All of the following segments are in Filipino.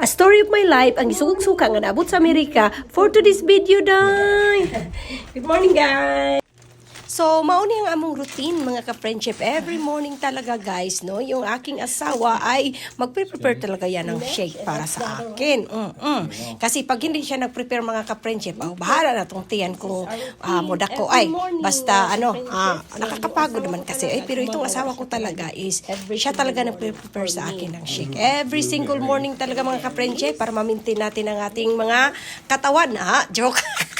A story of my life ang isugog-suka nga naabot sa Amerika for today's video, day. Good morning, guys. So, mauni ang among routine, mga ka-friendship. Every morning talaga, guys, no? Yung aking asawa ay magpre-prepare talaga yan ng shake para sa akin. Mm-mm. Kasi pag hindi siya nag-prepare, mga ka-friendship, oh, bahala na tong tiyan kung uh, moda ko. Ay, basta, ano, ah, nakakapagod naman kasi. Ay, pero itong asawa ko talaga is, siya talaga nag-prepare sa akin ng shake. Every single morning talaga, mga ka-friendship, para ma-maintain natin ang ating mga katawan. Ha? Joke.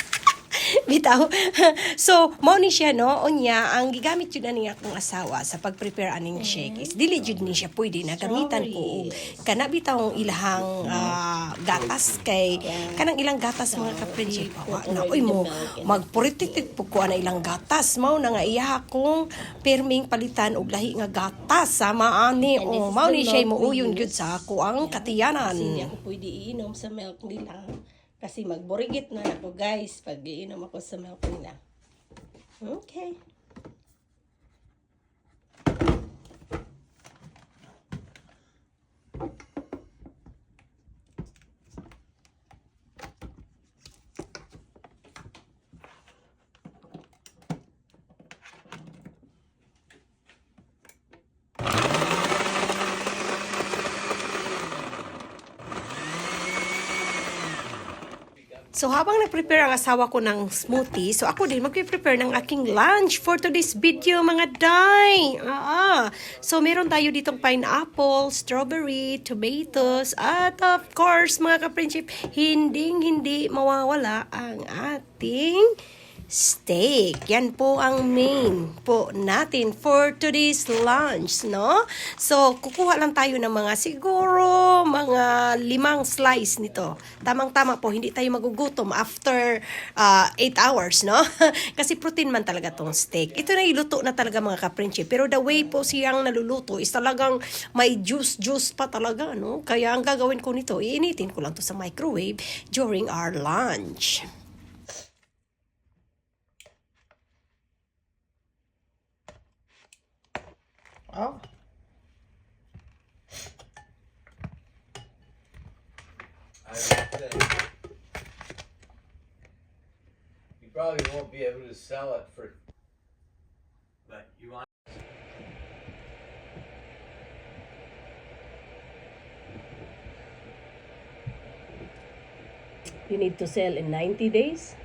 Bitaw. so, mao ni siya no, unya ang gigamit yun ani akong asawa sa pag-prepare aning shake is dili jud ni siya pwede na gamitan ko. Kana bitaw ang ilahang ah, gatas kay kanang ilang gatas mga ka-friendship na oy mo magpurititit pug ko ana ilang gatas. Mao na nga iya akong perming palitan og lahi nga gatas sama ani o mao ni siya muuyon gyud sa ako ang katiyanan. Hindi ako pwede iinom sa milk nila. Kasi magborigit na ako guys pag iinom ako sa milk nila. Okay. So habang nag-prepare ang asawa ko ng smoothie, so ako din mag-prepare ng aking lunch for today's video mga day. Ah, So meron tayo ditong pineapple, strawberry, tomatoes, at of course mga ka-friendship, hindi hindi mawawala ang ating steak. Yan po ang main po natin for today's lunch, no? So, kukuha lang tayo ng mga siguro mga limang slice nito. Tamang-tama po, hindi tayo magugutom after 8 hours, no? Kasi protein man talaga tong steak. Ito na iluto na talaga mga kaprinche. Pero the way po siyang naluluto is talagang may juice-juice pa talaga, no? Kaya ang gagawin ko nito, iinitin ko lang to sa microwave during our lunch. Oh. I say you probably won't be able to sell it for, but you want. You need to sell in 90 days?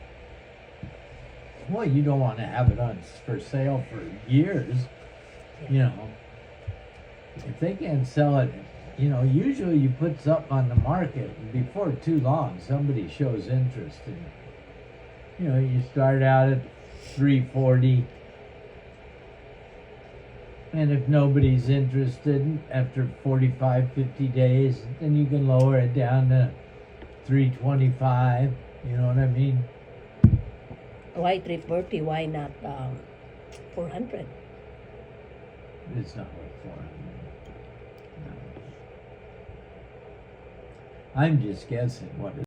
Well, you don't want to have it on for sale for years, you know. If they can't sell it, you know, usually you put something on the market and before too long, somebody shows interest in it. You know, you start out at three forty, and if nobody's interested after 45, 50 days, then you can lower it down to three twenty-five. You know what I mean? Why 340? Why not um, 400? It's not worth four hundred. No. I'm just guessing what